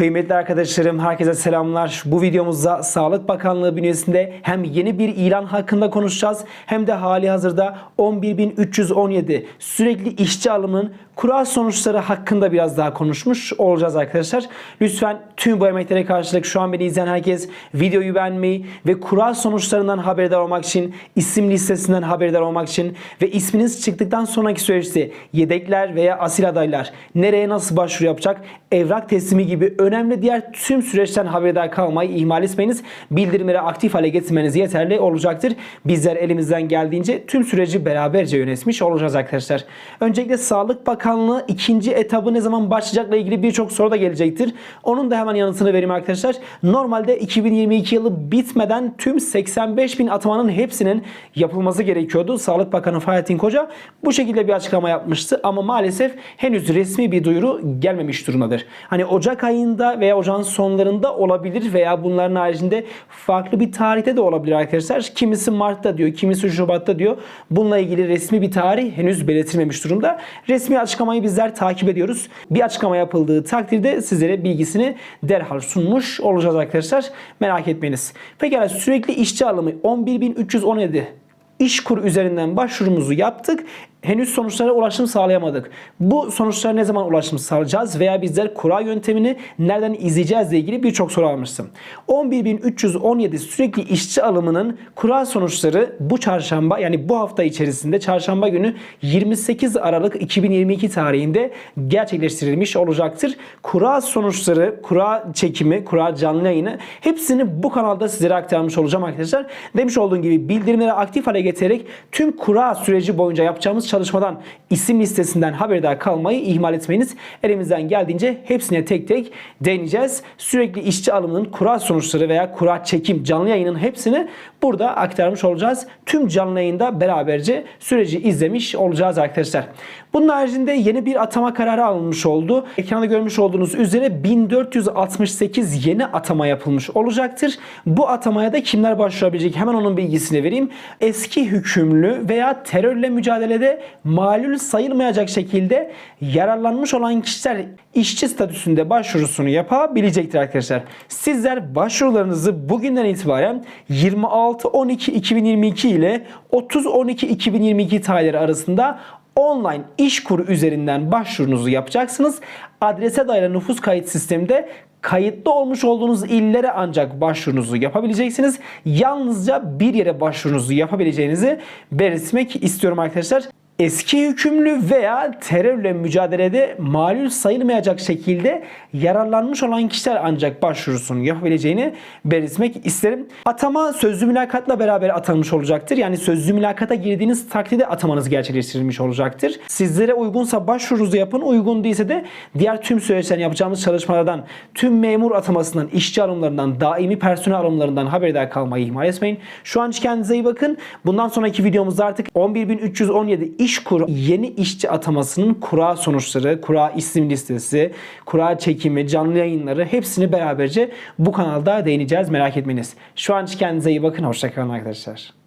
Kıymetli arkadaşlarım, herkese selamlar. Bu videomuzda Sağlık Bakanlığı bünyesinde hem yeni bir ilan hakkında konuşacağız hem de hali hazırda 11.317 sürekli işçi alımının kura sonuçları hakkında biraz daha konuşmuş olacağız arkadaşlar. Lütfen tüm bu emeklere karşılık şu an beni izleyen herkes videoyu beğenmeyi ve kura sonuçlarından haberdar olmak için, isim listesinden haberdar olmak için ve isminiz çıktıktan sonraki süreçte yedekler veya asil adaylar nereye nasıl başvuru yapacak, evrak teslimi gibi önemli diğer tüm süreçten haberdar kalmayı ihmal etmeyiniz. Bildirimleri aktif hale getirmeniz yeterli olacaktır. Bizler elimizden geldiğince tüm süreci beraberce yönetmiş olacağız arkadaşlar. Öncelikle Sağlık Bakanlığı ikinci etabı ne zaman başlayacakla ilgili birçok soru da gelecektir. Onun da hemen yanıtını vereyim arkadaşlar. Normalde 2022 yılı bitmeden tüm 85 bin atamanın hepsinin yapılması gerekiyordu. Sağlık Bakanı Fahrettin Koca bu şekilde bir açıklama yapmıştı ama maalesef henüz resmi bir duyuru gelmemiş durumdadır. Hani Ocak ayında veya ocağın sonlarında olabilir veya bunların haricinde farklı bir tarihte de olabilir arkadaşlar. Kimisi Mart'ta diyor, kimisi Şubat'ta diyor. Bununla ilgili resmi bir tarih henüz belirtilmemiş durumda. Resmi açıklamayı bizler takip ediyoruz. Bir açıklama yapıldığı takdirde sizlere bilgisini derhal sunmuş olacağız arkadaşlar. Merak etmeyiniz. Pekala sürekli işçi alımı 11.317 İş kur üzerinden başvurumuzu yaptık. Henüz sonuçlara ulaşım sağlayamadık. Bu sonuçlara ne zaman ulaşım sağlayacağız veya bizler kura yöntemini nereden izleyeceğiz ile ilgili birçok soru almıştım. 11.317 sürekli işçi alımının kura sonuçları bu çarşamba yani bu hafta içerisinde çarşamba günü 28 Aralık 2022 tarihinde gerçekleştirilmiş olacaktır. Kura sonuçları, kura çekimi, kura canlı yayını hepsini bu kanalda sizlere aktarmış olacağım arkadaşlar. Demiş olduğum gibi bildirimleri aktif hale getirerek tüm kura süreci boyunca yapacağımız çalışmadan isim listesinden haberdar kalmayı ihmal etmeyiniz. Elimizden geldiğince hepsine tek tek değineceğiz. Sürekli işçi alımının kura sonuçları veya kura çekim canlı yayının hepsini burada aktarmış olacağız. Tüm canlı yayında beraberce süreci izlemiş olacağız arkadaşlar. Bunun haricinde yeni bir atama kararı alınmış oldu. Ekranda görmüş olduğunuz üzere 1468 yeni atama yapılmış olacaktır. Bu atamaya da kimler başvurabilecek? Hemen onun bilgisini vereyim. Eski hükümlü veya terörle mücadelede malul sayılmayacak şekilde yararlanmış olan kişiler işçi statüsünde başvurusunu yapabilecektir arkadaşlar. Sizler başvurularınızı bugünden itibaren 26-12-2022 ile 30-12-2022 tarihleri arasında online iş kuru üzerinden başvurunuzu yapacaksınız. Adrese dayalı nüfus kayıt sisteminde kayıtlı olmuş olduğunuz illere ancak başvurunuzu yapabileceksiniz. Yalnızca bir yere başvurunuzu yapabileceğinizi belirtmek istiyorum arkadaşlar eski hükümlü veya terörle mücadelede malul sayılmayacak şekilde yararlanmış olan kişiler ancak başvurusunu yapabileceğini belirtmek isterim. Atama sözlü mülakatla beraber atanmış olacaktır. Yani sözlü mülakata girdiğiniz takdirde atamanız gerçekleştirilmiş olacaktır. Sizlere uygunsa başvurunuzu yapın. Uygun değilse de diğer tüm süreçlerin yapacağımız çalışmalardan, tüm memur atamasından, işçi alımlarından, daimi personel alımlarından haberdar kalmayı ihmal etmeyin. Şu an kendinize iyi bakın. Bundan sonraki videomuzda artık 11.317 iş kur yeni işçi atamasının kura sonuçları, kura isim listesi, kura çekimi, canlı yayınları hepsini beraberce bu kanalda değineceğiz. Merak etmeyiniz. Şu an kendinize iyi bakın. Hoşçakalın arkadaşlar.